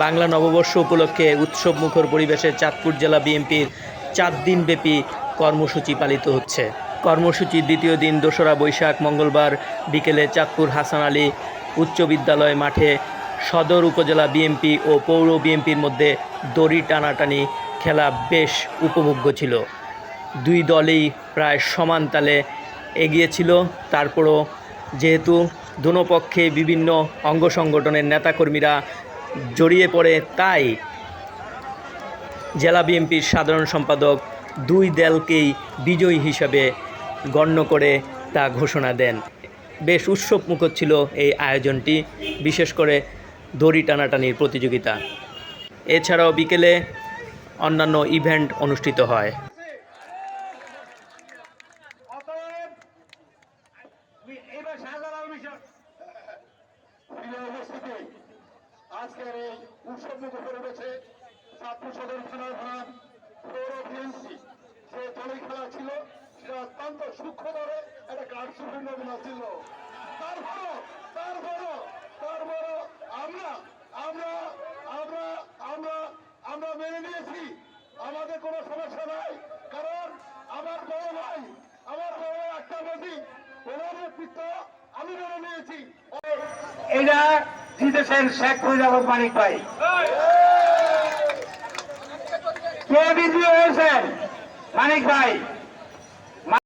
বাংলা নববর্ষ উপলক্ষে উৎসব মুখর পরিবেশে চাঁদপুর জেলা বিএনপির চার দিনব্যাপী কর্মসূচি পালিত হচ্ছে। কর্মসূচির দ্বিতীয় দিন দোসরা বৈশাখ মঙ্গলবার বিকেলে চাঁদপুর হাসান আলী উচ্চ বিদ্যালয় মাঠে সদর উপজেলা বিএনপি ও পৌর বিএনপির মধ্যে দড়ি টানাটানি খেলা বেশ উপভোগ্য ছিল। দুই দলই প্রায় সমান তালে এগিয়ে ছিল। তারপরও যেহেতু দোনো পক্ষে বিভিন্ন অঙ্গ সংগঠনের নেতাকর্মীরা জড়িয়ে পড়ে তাই জেলা বিএনপির সাধারণ সম্পাদক দুই দলকেই বিজয়ী হিসাবে গণ্য করে তা ঘোষণা দেন। বেশ উৎসব উৎসবমুখর ছিল এই আয়োজনটি, বিশেষ করে দড়ি টানাটানির প্রতিযোগিতা। এছাড়াও বিকেলে অন্যান্য ইভেন্ট অনুষ্ঠিত হয়। আজকের এই উৎসব মুখ পরিবেশে ছাত্র সদর থানার ভাব পৌর বিএনসি যে দলের খেলা ছিল, সেটা অত্যন্ত সূক্ষ্মভাবে একটা কার্যসূচির নমুনা ছিল তারপরও তারপরও তারপরও আমরা আমরা আমরা আমরা আমরা মেনে নিয়েছি। আমাদের কোনো সমস্যা নাই, কারণ আমার বড় ভাই, আমার বড় একটা নদী ওনার নেতৃত্ব আমি মেনে নিয়েছি। এটা জিতেছেন শেখ ফরিদাবাদ মানিক ভাই। কে বিজয়ী হয়েছেন মানিক ভাই।